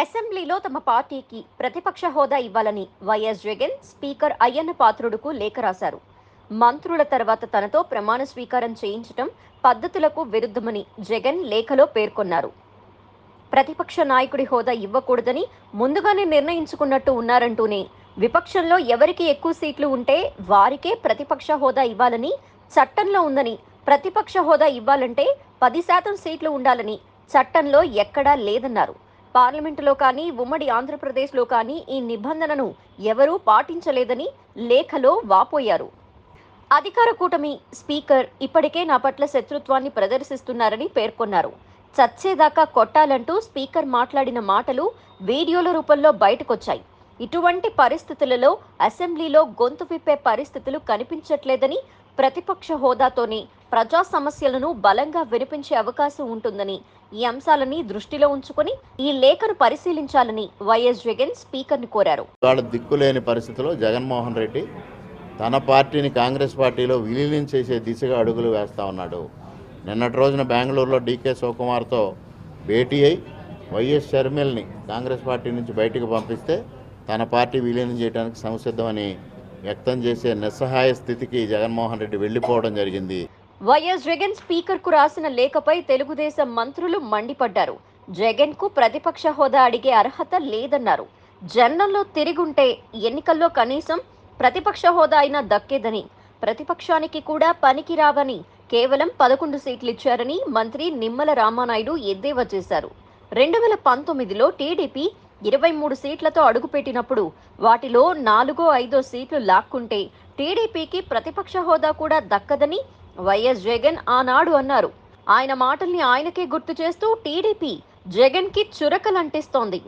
అసెంబ్లీలో తమ పార్టీకి ప్రతిపక్ష హోదా ఇవ్వాలని వైఎస్ జగన్ స్పీకర్ అయ్యన్న పాత్రుడుకు లేఖ రాశారు. మంత్రుల తర్వాత తనతో ప్రమాణ స్వీకారం చేయించడం పద్ధతులకు విరుద్ధమని జగన్ లేఖలో పేర్కొన్నారు. ప్రతిపక్ష నాయకుడి హోదా ఇవ్వకూడదని ముందుగానే నిర్ణయించుకున్నట్టు ఉన్నారంటూనే విపక్షంలో ఎవరికి ఎక్కువ సీట్లు ఉంటే వారికే ప్రతిపక్ష హోదా ఇవ్వాలని చట్టంలో ఉందని ప్రతిపక్ష హోదా ఇవ్వాలంటే పది శాతం సీట్లు ఉండాలని చట్టంలో ఎక్కడా లేదన్నారు. పార్లమెంటులో కానీ ఉమ్మడి ఆంధ్రప్రదేశ్లో కానీ ఈ నిబంధనను ఎవరూ పాటించలేదని లేఖలో వాపోయారు. అధికార కూటమి స్పీకర్ ఇప్పటికే నా పట్ల శత్రుత్వాన్ని ప్రదర్శిస్తున్నారని పేర్కొన్నారు. చచ్చేదాకా కొట్టాలంటూ స్పీకర్ మాట్లాడిన మాటలు వీడియోల రూపంలో బయటకొచ్చాయి. ఇటువంటి పరిస్థితులలో అసెంబ్లీలో గొంతు విప్పే పరిస్థితులు కనిపించట్లేదని ప్రతిపక్ష హోదాతోనే ప్రజా సమస్యలను బలంగా వినిపించే అవకాశం ఉంటుందని ఈ అంశాలని దృష్టిలో ఉంచుకొని ఈ లేఖను పరిశీలించాలని వైఎస్ జగన్ స్పీకర్ని కోరారు. వాళ్ళ దిక్కులేని పరిస్థితిలో జగన్మోహన్ రెడ్డి తన పార్టీని కాంగ్రెస్ పార్టీలో విలీనం చేసే దిశగా అడుగులు వేస్తా ఉన్నాడు. నిన్నటి రోజున బెంగళూరులో డీకే శివకుమార్తో భేటీ అయి వైఎస్ షర్మిల్ని కాంగ్రెస్ పార్టీ నుంచి బయటకు పంపిస్తే తన పార్టీ విలీనం చేయడానికి సంసిద్ధమని వ్యక్తం చేసే నిస్సహాయ స్థితికి జగన్మోహన్ రెడ్డి వెళ్ళిపోవడం జరిగింది. వైఎస్ జగన్ స్పీకర్కు రాసిన లేఖపై తెలుగుదేశం మంత్రులు మండిపడ్డారు. జగన్కు ప్రతిపక్ష హోదా అడిగే అర్హత లేదన్నారు. జన్నంలో తిరిగుంటే ఎన్నికల్లో కనీసం ప్రతిపక్ష హోదా అయినా దక్కేదని ప్రతిపక్షానికి కూడా పనికి రావని కేవలం పదకొండు సీట్లు ఇచ్చారని మంత్రి నిమ్మల రామానాయుడు ఎద్దేవా చేశారు. రెండు వేల పంతొమ్మిదిలో టీడీపీ ఇరవై మూడు సీట్లతో అడుగుపెట్టినప్పుడు వాటిలో నాలుగో ఐదో సీట్లు లాక్కుంటే టీడీపీకి ప్రతిపక్ష హోదా కూడా దక్కదని వైఎస్ జగన్ ఆనాడు అన్నారు. ఆయన మాటల్ని ఆయనకే గుర్తు చేస్తూ టీడీపీ జగన్కి చురకలంటిస్తోంది.